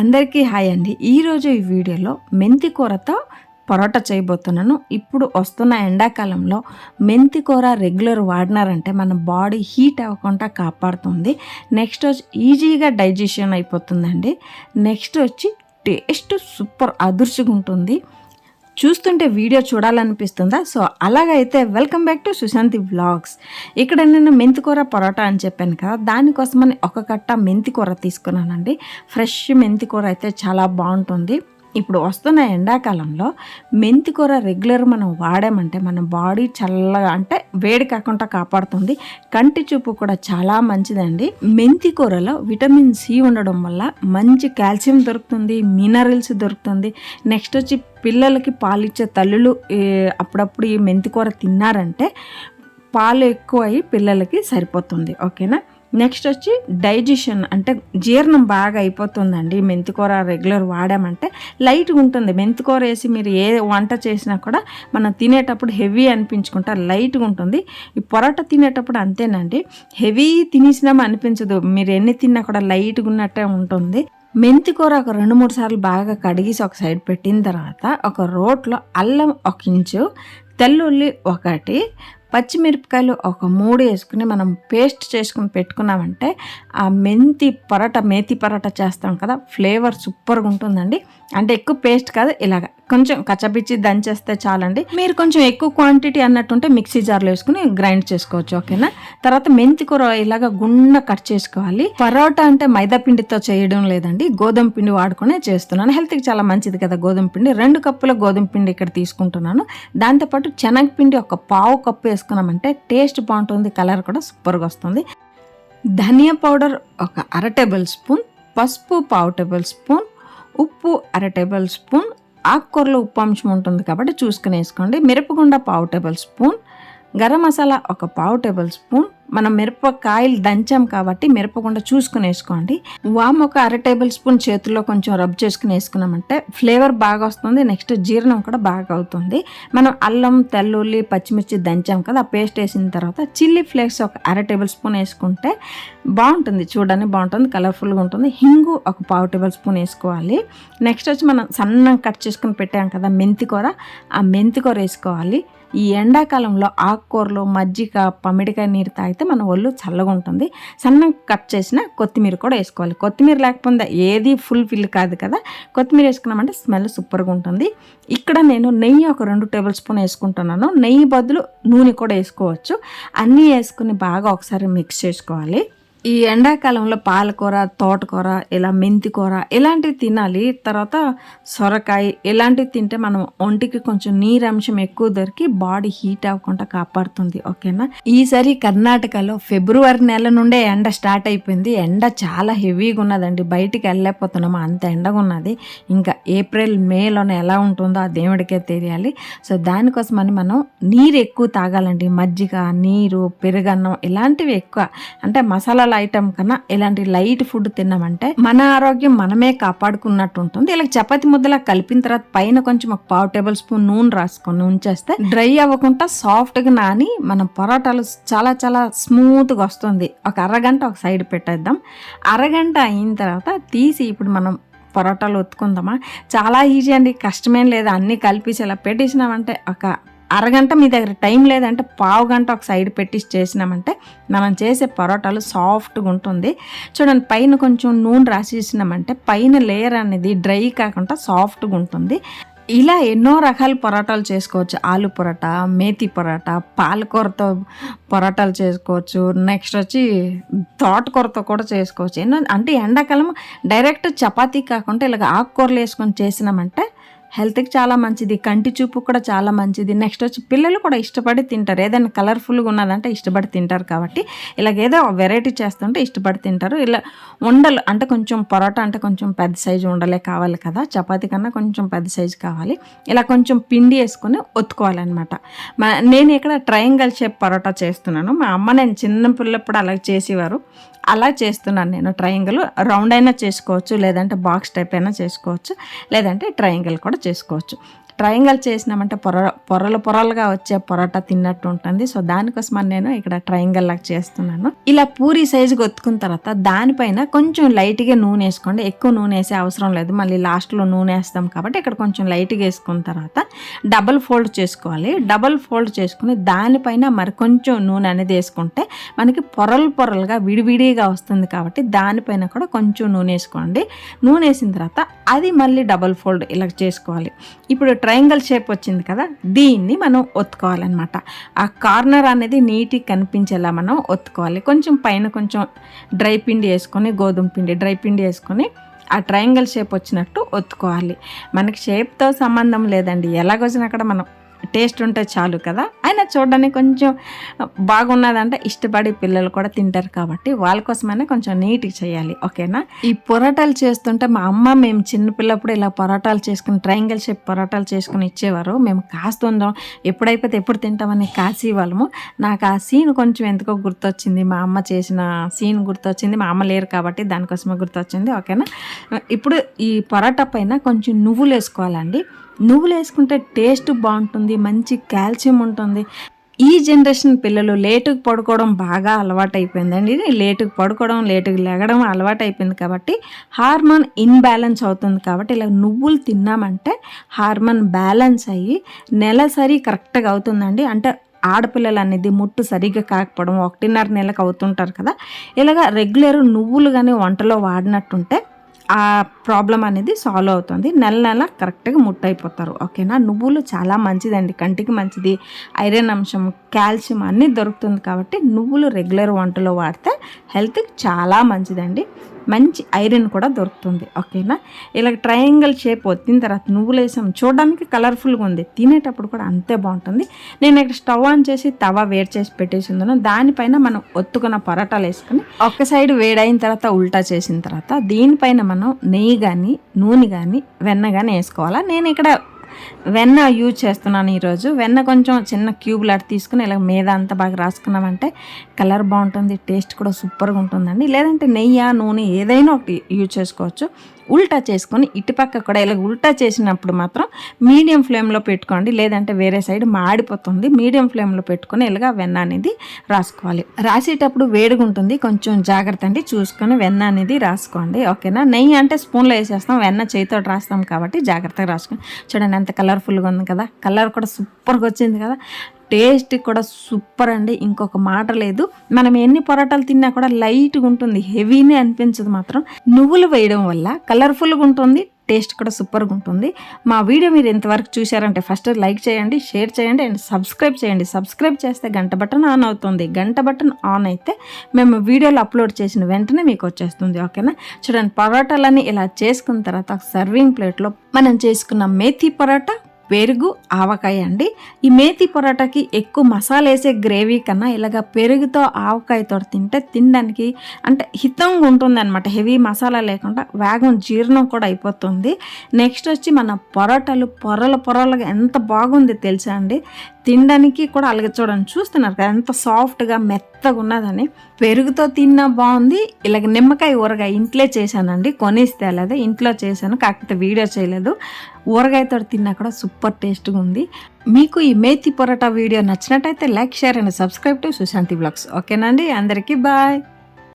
అందరికీ హాయ్ అండి. ఈరోజు ఈ వీడియోలో మెంతి కూరతో పరోటా చేయబోతున్నాను. ఇప్పుడు వస్తున్న ఎండాకాలంలో మెంతి కూర రెగ్యులర్ వాడినారంటే మన బాడీ హీట్ అవ్వకుండా కాపాడుతుంది. నెక్స్ట్ వచ్చి ఈజీగా డైజెషన్ అయిపోతుందండి. నెక్స్ట్ వచ్చి టేస్ట్ సూపర్ అదుర్చుగా ఉంటుంది. చూస్తుంటే వీడియో చూడాలనిపిస్తుందా? సో అలాగైతే welcome back to Sushanthi vlogs. ఇక్కడ నేను మెంతికూర పరోటా అని చెప్పాను కదా దానికోసమని ఒక కట్ట మెంతికూర తీసుకున్నానండి. ఫ్రెష్ మెంతికూర అయితే చాలా బాగుంటుంది. ఇప్పుడు వస్తున్న ఎండాకాలంలో మెంతికూర రెగ్యులర్ మనం వాడామంటే మన బాడీ చల్లగా అంటే వేడి కాకుండా కాపాడుతుంది. కంటి చూపు కూడా చాలా మంచిదండి. మెంతి కూరలో విటమిన్ సి ఉండడం వల్ల మంచి కాల్షియం దొరుకుతుంది మినరల్స్ దొరుకుతుంది. నెక్స్ట్ వచ్చి పిల్లలకి పాలిచ్చే తల్లులు అప్పుడప్పుడు ఈ మెంతి కూర తిన్నారంటే పాలు ఎక్కువ అయ్యి పిల్లలకి సరిపోతుంది. ఓకేనా? నెక్స్ట్ వచ్చి డైజెషన్ అంటే జీర్ణం బాగా అయిపోతుందండి. మెంతికూర రెగ్యులర్ వాడామంటే లైట్గా ఉంటుంది. మెంతికూర వేసి మీరు ఏ వంట చేసినా కూడా మనం తినేటప్పుడు హెవీ అనిపించుకుంటా లైట్గా ఉంటుంది. ఈ పొరోటా తినేటప్పుడు అంతేనండి. హెవీ తినేసినామో అనిపించదు. మీరు ఎన్ని తిన్నా కూడా లైట్గా ఉన్నట్టే ఉంటుంది. మెంతి కూర ఒక రెండు మూడు సార్లు బాగా కడిగేసి ఒక సైడ్ పెట్టిన తర్వాత ఒక రోట్లో అల్లం ఒక ఇంచు తెల్లుల్లి ఒకటి పచ్చిమిరపకాయలు ఒక మూడు వేసుకుని మనం పేస్ట్ చేసుకుని పెట్టుకున్నామంటే ఆ మెంతి పరోటా మేతి పరోటా చేస్తాం కదా ఫ్లేవర్ సూపర్గా ఉంటుందండి. అంటే ఎక్కువ పేస్ట్ కాదు ఇలాగ కొంచెం కచ్చపిచ్చి దంచేస్తే చాలండి. మీరు కొంచెం ఎక్కువ క్వాంటిటీ అన్నట్టుంటే మిక్సీ జార్లో వేసుకుని గ్రైండ్ చేసుకోవచ్చు ఓకేనా? తర్వాత మెంతి కూర ఇలాగ గుండ కట్ చేసుకోవాలి. పరోటా అంటే మైదా పిండితో చేయడం లేదండి గోధుమ పిండి వాడుకునే చేస్తున్నాను. హెల్త్కి చాలా మంచిది కదా గోధుమ పిండి. రెండు కప్పుల గోధుమ పిండి ఇక్కడ తీసుకుంటున్నాను. దాంతోపాటు శనగపిండి ఒక పావు కప్పు వేసుకున్నామంటే టేస్ట్ బాగుంటుంది కలర్ కూడా సూపర్గా వస్తుంది. ధనియా పౌడర్ ఒక అర టేబుల్ స్పూన్ పసుపు పావు టేబుల్ స్పూన్ ఉప్పు అర టేబుల్ స్పూన్ ఆకుకూరలో ఉప్పు అంశం ఉంటుంది కాబట్టి చూసుకుని వేసుకోండి మిరపగుండ పావు టేబుల్ స్పూన్ గరం మసాలా ఒక పావు టేబుల్ స్పూన్. మనం మిరపకాయలు దంచాం కాబట్టి మిరపకుండా చూసుకుని వేసుకోండి వామ్ ఒక అర టేబుల్ స్పూన్ చేతుల్లో కొంచెం రబ్ చేసుకుని వేసుకున్నామంటే ఫ్లేవర్ బాగా వస్తుంది. నెక్స్ట్ జీర్ణం కూడా బాగా అవుతుంది. మనం అల్లం తెల్లుల్లి పచ్చిమిర్చి దంచాం కదా ఆ పేస్ట్ వేసిన తర్వాత చిల్లీ ఫ్లేక్స్ ఒక అర టేబుల్ స్పూన్ వేసుకుంటే బాగుంటుంది. చూడడానికి బాగుంటుంది కలర్ఫుల్గా ఉంటుంది. హింగు ఒక పావు టేబుల్ స్పూన్ వేసుకోవాలి. నెక్స్ట్ వచ్చి మనం సన్నం కట్ చేసుకుని పెట్టాం కదా మెంతి కూర ఆ మెంతి కూర వేసుకోవాలి. ఈ ఎండాకాలంలో ఆకుకూరలు మజ్జిగ పమిడికాయ నీరు తాగితే మన ఒళ్ళు చల్లగా ఉంటుంది సన్నం కట్ చేసిన కొత్తిమీర కూడా వేసుకోవాలి. కొత్తిమీర లేకపోతే ఏది ఫుల్ ఫిల్ కాదు కదా. కొత్తిమీర వేసుకున్నామంటే స్మెల్ సూపర్గా ఉంటుంది. ఇక్కడ నేను నెయ్యి ఒక రెండు టేబుల్ స్పూన్ వేసుకుంటున్నాను. నెయ్యి బదులు నూనె కూడా వేసుకోవచ్చు. అన్నీ వేసుకుని బాగా ఒకసారి మిక్స్ చేసుకోవాలి. ఈ ఎండాకాలంలో పాలకూర తోటకూర ఇలా మెంతికూర ఇలాంటివి తినాలి. తర్వాత సొరకాయ ఇలాంటివి తింటే మనం ఒంటికి కొంచెం నీరంశం ఎక్కువ దొరికి బాడీ హీట్ అవ్వకుండా కాపాడుతుంది. ఓకేనా? ఈసారి కర్ణాటకలో ఫిబ్రవరి నెల నుండే ఎండ స్టార్ట్ అయిపోయింది. ఎండ చాలా హెవీగా ఉన్నదండి. బయటికి వెళ్ళలేకపోతున్నాము అంత ఎండగా ఉన్నది. ఇంకా ఏప్రిల్ మేలోనే ఎలా ఉంటుందో ఆ దేవుడికే తెలియాలి. సో దానికోసమని మనం నీరు ఎక్కువ తాగాలండి. మజ్జిగ నీరు పెరుగన్నం ఇలాంటివి ఎక్కువ. అంటే మసాలా మసాలాల ఐటమ్ కన్నా ఇలాంటి లైట్ ఫుడ్ తిన్నామంటే మన ఆరోగ్యం మనమే కాపాడుకున్నట్టు ఉంటుంది. ఇలా చపాతి ముద్దలా కలిపిన తర్వాత పైన కొంచెం ఒక పావు టేబుల్ స్పూన్ నూనె రాసుకొని ఉంచేస్తే డ్రై అవ్వకుండా సాఫ్ట్గా నాని మన పొరాటాలు చాలా చాలా స్మూత్గా వస్తుంది. ఒక అరగంట ఒక సైడ్ పెట్టేద్దాం. అరగంట అయిన తర్వాత తీసి ఇప్పుడు మనం పరోటాలు ఒత్తుకుందామా? చాలా ఈజీ అండి. కష్టమేం లేదు. అన్నీ కలిపేసి ఇలా పెట్టేసినామంటే ఒక అరగంట మీ దగ్గర టైం లేదంటే పావు గంట ఒక సైడ్ పెట్టి చేసినామంటే మనం చేసే పరోటాలు సాఫ్ట్గా ఉంటుంది. చూడండి పైన కొంచెం నూనె రాసేసినామంటే పైన లేయర్ అనేది డ్రై కాకుండా సాఫ్ట్గా ఉంటుంది. ఇలా ఎన్నో రకాల పొరాటాలు చేసుకోవచ్చు. ఆలు పొరాటా మేతి పొరాటా పాలకూరతో పొరాటాలు చేసుకోవచ్చు. నెక్స్ట్ వచ్చి తోటకూరతో కూడా చేసుకోవచ్చు. ఎన్నో అంటే ఎండాకాలం డైరెక్ట్ చపాతీ కాకుండా ఇలాగ ఆకుకూరలు వేసుకొని చేసినామంటే హెల్త్కి చాలా మంచిది కంటి చూపు కూడా చాలా మంచిది. నెక్స్ట్ వచ్చి పిల్లలు కూడా ఇష్టపడి తింటారు. ఏదైనా కలర్ఫుల్గా ఉన్నదంటే ఇష్టపడి తింటారు కాబట్టి ఇలాగ ఏదో వెరైటీ చేస్తుంటే ఇష్టపడి తింటారు. ఇలా ఉండలు అంటే కొంచెం పరోటా అంటే కొంచెం పెద్ద సైజు ఉండలే కావాలి కదా చపాతి కన్నా కొంచెం పెద్ద సైజు కావాలి. ఇలా కొంచెం పిండి వేసుకొని ఒత్తుకోవాలన్నమాట. మా నేను ఇక్కడ ట్రయాంగల్ షేప్ పరోటా చేస్తున్నాను. మా అమ్మ నేను చిన్న పిల్లప్పుడు అలా చేసేవారు. అలా చేస్తున్నాను నేను ట్రయాంగిల్. రౌండ్ అయినా చేసుకోవచ్చు లేదంటే బాక్స్ టైప్ అయినా చేసుకోవచ్చు లేదంటే ట్రయాంగిల్ కూడా చేసుకోవచ్చు. ట్రయాంగల్ చేసినామంటే పొర పొరలు పొరలుగా వచ్చే పొరోటా తిన్నట్టు ఉంటుంది. సో దానికోసమని నేను ఇక్కడ ట్రయాంగల్ లాగా చేస్తున్నాను. ఇలా పూరి సైజుకి ఒత్తుకున్న తర్వాత దానిపైన కొంచెం లైట్గా నూనె వేసుకోండి. ఎక్కువ నూనె వేసే అవసరం లేదు. మళ్ళీ లాస్ట్లో నూనె వేస్తాం కాబట్టి ఇక్కడ కొంచెం లైట్గా వేసుకున్న తర్వాత డబల్ ఫోల్డ్ చేసుకోవాలి. డబల్ ఫోల్డ్ చేసుకుని దానిపైన మరి కొంచెం నూనె అనేది వేసుకుంటే మనకి పొరలు పొరలుగా విడివిడిగా వస్తుంది కాబట్టి దానిపైన కూడా కొంచెం నూనె వేసుకోండి. నూనె వేసిన తర్వాత అది మళ్ళీ డబల్ ఫోల్డ్ ఇలా చేసుకోవాలి. ఇప్పుడు ట్రయాంగల్ షేప్ వచ్చింది కదా దీన్ని మనం ఒత్తుకోవాలన్నమాట. ఆ కార్నర్ అనేది నీట్గా కనిపించేలా మనం ఒత్తుకోవాలి. కొంచెం పైన కొంచెం డ్రై పిండి వేసుకొని గోధుమ పిండి డ్రై పిండి వేసుకొని ఆ ట్రయాంగల్ షేప్ వచ్చినట్టు ఒత్తుకోవాలి. మనకి షేప్తో సంబంధం లేదండి. ఎలాగొచ్చినా అక్కడ మనం టేస్ట్ ఉంటే చాలు కదా. అయినా చూడడానికి కొంచెం బాగున్నదంటే ఇష్టపడి పిల్లలు కూడా తింటారు కాబట్టి వాళ్ళ కోసమైనా కొంచెం నీట్గా చేయాలి. ఓకేనా? ఈ పొరాటాలు చేస్తుంటే మా అమ్మ మేము చిన్నపిల్లప్పుడు ఇలా పొరాటాలు చేసుకుని ట్రయాంగిల్ షేప్ పొరాటాలు చేసుకుని ఇచ్చేవారు. మేము కాస్తుందాం ఎప్పుడైపోతే ఎప్పుడు తింటామని కాసి వాళ్ళము. నాకు ఆ సీన్ కొంచెం ఎందుకో గుర్తొచ్చింది. మా అమ్మ చేసిన సీన్ గుర్తొచ్చింది. మా అమ్మ లేరు కాబట్టి దానికోసమే గుర్తొచ్చింది. ఓకేనా? ఇప్పుడు ఈ పొరాటా పైన కొంచెం నువ్వులు వేసుకోవాలండి నువ్వులు వేసుకుంటే టేస్ట్ బాగుంటుంది మంచి కాల్షియం ఉంటుంది. ఈ జనరేషన్ పిల్లలు లేటుకు పడుకోవడం బాగా అలవాటు అయిపోయిందండి లేటుకు పడుకోవడం లేటుకు లెగడం అలవాటు అయిపోయింది కాబట్టి హార్మోన్ ఇన్బ్యాలెన్స్ అవుతుంది కాబట్టి ఇలా నువ్వులు తిన్నామంటే హార్మోన్ బ్యాలెన్స్ అయ్యి నెలసరి కరెక్ట్గా అవుతుందండి. అంటే ఆడపిల్లలు అనేది ముట్టు సరిగ్గా కాకపోవడం ఒకటిన్నర నెలకు అవుతుంటారు కదా. ఇలాగ రెగ్యులర్ నువ్వులు కానీ వంటలో వాడినట్టుంటే ఆ ప్రాబ్లం అనేది సాల్వ్ అవుతుంది. నెల నెల కరెక్ట్గా ముట్టయిపోతారు. ఓకేనా? నువ్వులు చాలా మంచిదండి. కంటికి మంచిది. ఐరన్ అంశం కాల్షియం అన్నీ దొరుకుతుంది కాబట్టి నువ్వులు రెగ్యులర్ వంటలో వాడితే హెల్త్కి చాలా మంచిదండి. మంచి ఐరన్ కూడా దొరుకుతుంది ఓకేనా? ఇలా ట్రయాంగిల్ షేప్ వచ్చిన తర్వాత నువ్వులు వేసాం. చూడడానికి కలర్ఫుల్గా ఉంది. తినేటప్పుడు కూడా అంతే బాగుంటుంది. నేను ఇక్కడ స్టవ్ ఆన్ చేసి తవా వేడి చేసి పెట్టేసి ఉన్నాను దానిపైన మనం ఒత్తుకున్న పరోటాలు వేసుకుని ఒక సైడ్ వేడైన తర్వాత ఉల్టా చేసిన తర్వాత దీనిపైన మనం నెయ్యి కానీ నూనె కానీ వెన్న కానీ వేసుకోవాలా? నేను ఇక్కడ వెన్న యూజ్ చేస్తున్నాను ఈరోజు. వెన్న కొంచెం చిన్న క్యూబ్ లాట్ తీసుకుని ఇలా మీద అంతా బాగా రాసుకున్నామంటే కలర్ బాగుంటుంది టేస్ట్ కూడా సూపర్గా ఉంటుందండి. లేదంటే నెయ్యి నూనె ఏదైనా ఒకటి యూజ్ చేసుకోవచ్చు. ఉల్టా చేసుకొని ఇటుపక్క కూడా ఇలా ఉల్టా చేసినప్పుడు మాత్రం మీడియం ఫ్లేమ్లో పెట్టుకోండి. లేదంటే వేరే సైడ్ మాడిపోతుంది. మీడియం ఫ్లేమ్లో పెట్టుకొని ఇలాగా వెన్న అనేది రాసుకోవాలి. రాసేటప్పుడు వేడిగా ఉంటుంది. కొంచెం జాగ్రత్త అండి. చూసుకొని వెన్న అనేది రాసుకోండి. ఓకేనా? నెయ్యి అంటే స్పూన్లో వేసేస్తాం. వెన్న చేతితో రాస్తాం కాబట్టి జాగ్రత్తగా రాసుకోండి. చూడండి ఎంత కలర్ఫుల్గా ఉంది కదా. కలర్ కూడా సూపర్గా వచ్చింది కదా. టేస్ట్ కూడా సూపర్ అండి. ఇంకొక మాట లేదు. మనం ఎన్ని పొరాటాలు తిన్నా కూడా లైట్గా ఉంటుంది. హెవీనే అనిపించదు మాత్రం. నువ్వులు వేయడం వల్ల కలర్ఫుల్గా ఉంటుంది. టేస్ట్ కూడా సూపర్గా ఉంటుంది. మా వీడియో మీరు ఎంతవరకు చూశారంటే ఫస్ట్ లైక్ చేయండి షేర్ చేయండి అండ్ సబ్స్క్రైబ్ చేయండి. సబ్స్క్రైబ్ చేస్తే గంట బటన్ ఆన్ అవుతుంది. గంట బటన్ ఆన్ అయితే మేము వీడియోలు అప్లోడ్ చేసిన వెంటనే మీకు వచ్చేస్తుంది ఓకేనా? చూడండి పరోటాలని ఇలా చేసుకున్న తర్వాత సర్వింగ్ ప్లేట్లో మనం చేసుకున్న మేథీ పరోటా పెరుగు ఆవకాయ అండి. ఈ మేతి పొరాటాకి ఎక్కువ మసాలా వేసే గ్రేవీ కన్నా ఇలాగ పెరుగుతో ఆవకాయతో తింటే తినడానికి అంటే హితంగా ఉంటుంది అనమాట హెవీ మసాలా లేకుండా వేగం జీర్ణం కూడా అయిపోతుంది. నెక్స్ట్ వచ్చి మన పొరాటాలు పొరల పొరలుగా ఎంత బాగుంది తెలుసా అండి? తినడానికి కూడా అలాగే చూడండి చూస్తున్నారు కదా ఎంత సాఫ్ట్గా మెత్తగా ఉన్నదని. పెరుగుతో తిన్నా బాగుంది. ఇలాగ నిమ్మకాయ ఊరగాయ ఇంట్లో చేశానండి కొనిస్తే లేదా ఇంట్లో చేశాను కాకపోతే వీడియో చేయలేదు. ఊరగాయతో తిన్నా కూడా సూపర్ టేస్ట్గా ఉంది. మీకు ఈ మేతి పొరటా వీడియో నచ్చినట్టయితే like share and subscribe to Sushanthi blogs. ఓకేనండి అందరికీ బాయ్.